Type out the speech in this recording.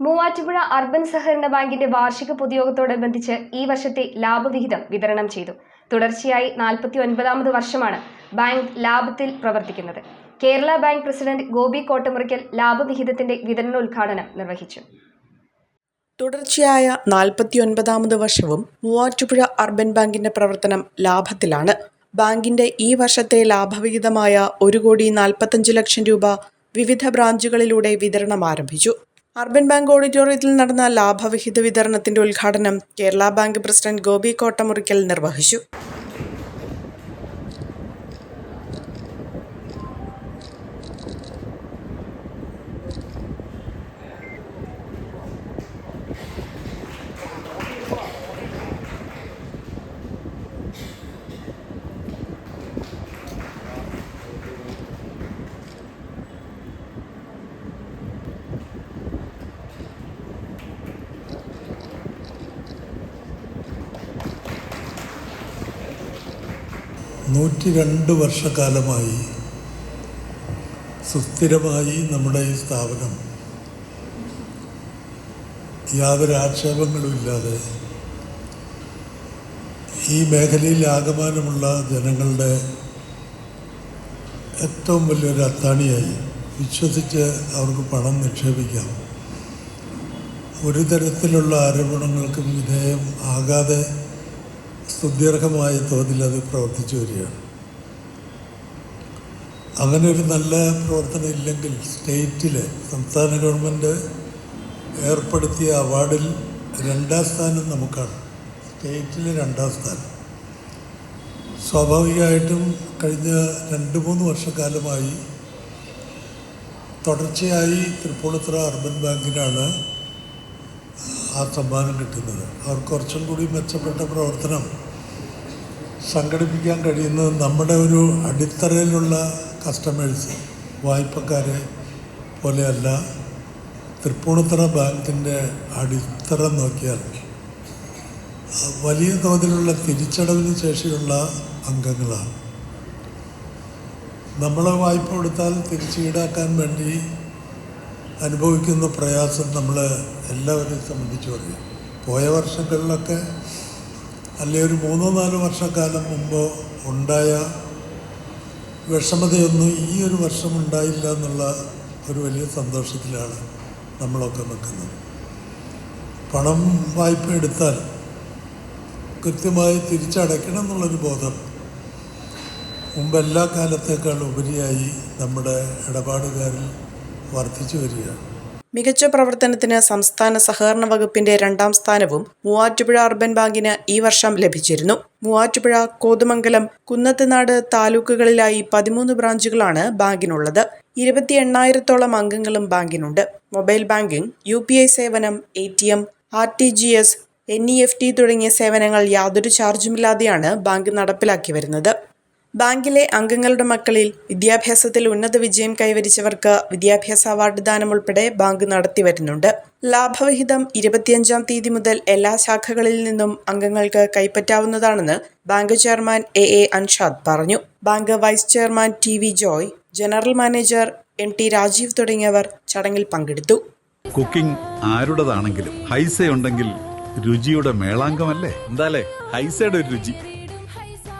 Muvattupuzha urban സഹകരണ ബാങ്കിന്റെ വാർഷിക പൊതുയോഗത്തോടനുബന്ധിച്ച് ഈ വർഷത്തെ ലാഭവിഹിതം വിതരണം ചെയ്തു. തുടർച്ചയായി നാൽപ്പത്തി ഒൻപതാമത് വർഷമാണ് ബാങ്ക് ലാഭത്തിൽ പ്രവർത്തിക്കുന്നത്. കേരള ബാങ്ക് പ്രസിഡന്റ് ഗോപി കോട്ടമുറിക്കൽ ലാഭവിഹിതത്തിന്റെ വിതരണോദ്ഘാടനം നിർവഹിച്ചു. തുടർച്ചയായ നാൽപ്പത്തിയൊൻപതാമത് വർഷവും മൂവാറ്റുപുഴ അർബൻ ബാങ്കിന്റെ പ്രവർത്തനം ലാഭത്തിലാണ്. ബാങ്കിന്റെ ഈ വർഷത്തെ ലാഭവിഹിതമായ ഒരു കോടി നാൽപ്പത്തഞ്ച് ലക്ഷം രൂപ വിവിധ ബ്രാഞ്ചുകളിലൂടെ വിതരണം ആരംഭിച്ചു. അർബൻ ബാങ്ക് ഓഡിറ്റോറിയത്തിൽ നടന്ന ലാഭവിഹിത വിതരണത്തിന്റെ ഉദ്ഘാടനം കേരള ബാങ്ക് പ്രസിഡന്റ് ഗോപി കോട്ടമുറിക്കൽ നിർവഹിച്ചു. നൂറ്റി രണ്ട് വർഷക്കാലമായി സുസ്ഥിരമായി നമ്മുടെ ഈ സ്ഥാപനം. യാതൊരു ആക്ഷേപങ്ങളുമില്ലാതെ ഈ മേഖലയിൽ ആകമാനമുള്ള ജനങ്ങളുടെ ഏറ്റവും വലിയൊരു അത്താണിയായി വിശ്വസിച്ച് അവർക്ക് പണം നിക്ഷേപിക്കാം. ഒരു തരത്തിലുള്ള ആരോപണങ്ങൾക്കും വിധേയം ആകാതെ സ്തുത്യർഹമായ തോതിൽ അത് പ്രവർത്തിച്ചു വരികയാണ്. അങ്ങനെ ഒരു നല്ല പ്രവർത്തനം ഇല്ലെങ്കിൽ സ്റ്റേറ്റിൽ സംസ്ഥാന ഗവൺമെന്റ് ഏർപ്പെടുത്തിയ അവാർഡിൽ രണ്ടാം സ്ഥാനം നമുക്കാണ്. സ്റ്റേറ്റിൽ രണ്ടാം സ്ഥാനം. സ്വാഭാവികമായിട്ടും കഴിഞ്ഞ രണ്ട് മൂന്ന് വർഷക്കാലമായി തുടർച്ചയായി തൃപ്പൂണിത്തുറ അർബൻ ബാങ്കിനാണ് ആ സമ്മാനം കിട്ടുന്നത്. അവർ കുറച്ചും കൂടി മെച്ചപ്പെട്ട പ്രവർത്തനം സംഘടിപ്പിക്കാൻ കഴിയുന്നത് നമ്മുടെ ഒരു അടിത്തറയിലുള്ള കസ്റ്റമേഴ്സ് വായ്പക്കാരെ പോലെയല്ല തൃപ്പൂണിത്തറ ബാങ്കിന്റെ അടിത്തറ നോക്കിയാൽ വലിയ തോതിലുള്ള തിരിച്ചടവിന് ശേഷിയുള്ള അംഗങ്ങളാണ്. നമ്മളെ വായ്പ കൊടുത്താൽ തിരിച്ചു ഈടാക്കാൻ വേണ്ടി അനുഭവിക്കുന്ന പ്രയാസം നമ്മൾ എല്ലാവരെയും സംബന്ധിച്ച് പറയും. പോയ വർഷങ്ങളിലൊക്കെ അല്ലെ ഒരു മൂന്നോ നാലോ വർഷക്കാലം മുമ്പ് ഉണ്ടായ വിഷമതയൊന്നും ഈ ഒരു വർഷം ഉണ്ടായില്ല എന്നുള്ള ഒരു വലിയ സന്തോഷത്തിലാണ് നമ്മളൊക്കെ നിൽക്കുന്നത്. പണം വായ്പ എടുത്താൽ കൃത്യമായി തിരിച്ചടയ്ക്കണം എന്നുള്ളൊരു ബോധം മുമ്പ് എല്ലാ കാലത്തേക്കാൾ ഉപരിയായി നമ്മുടെ ഇടപാടുകാരിൽ വർദ്ധിച്ചു വരിക. മികച്ച പ്രവർത്തനത്തിന് സംസ്ഥാന സഹകരണ വകുപ്പിന്റെ രണ്ടാം സ്ഥാനവും മൂവാറ്റുപുഴ അർബൻ ബാങ്കിന് ഈ വർഷം ലഭിച്ചിരുന്നു. മൂവാറ്റുപുഴ കോതമംഗലം കുന്നത്തനാട് താലൂക്കുകളിലായി പതിമൂന്ന് ബ്രാഞ്ചുകളാണ് ബാങ്കിനുള്ളത്. ഇരുപത്തി എണ്ണായിരത്തോളം അംഗങ്ങളും ബാങ്കിനുണ്ട്. Mobile banking U P I സേവനം A T M R T G S N E F T തുടങ്ങിയ സേവനങ്ങൾ യാതൊരു ചാർജുമില്ലാതെയാണ് ബാങ്ക് നടപ്പിലാക്കി വരുന്നത്. ബാങ്കിലെ അംഗങ്ങളുടെ മക്കളിൽ വിദ്യാഭ്യാസത്തിൽ ഉന്നത വിജയം കൈവരിച്ചവർക്ക് വിദ്യാഭ്യാസ അവാർഡ് ദാനം ഉൾപ്പെടെ ബാങ്ക് നടത്തിവരുന്നുണ്ട് ലാഭവിഹിതം ഇരുപത്തിയഞ്ചാം തീയതി മുതൽ എല്ലാ ശാഖകളിൽ നിന്നും അംഗങ്ങൾക്ക് കൈപ്പറ്റാവുന്നതാണെന്ന് bank chairman A A Anshad പറഞ്ഞു. Bank vice chairman T V Joy general manager M T Rajeev തുടങ്ങിയവർ ചടങ്ങിൽ പങ്കെടുത്തു. കുക്കിംഗ് ആരുടേതാണെങ്കിലും ഹൈസ ഉണ്ടെങ്കിൽ രുചിയുടെ മേളാങ്കമല്ലേ എന്താലേ? ഹൈസയുടെ ഒരു രുചി.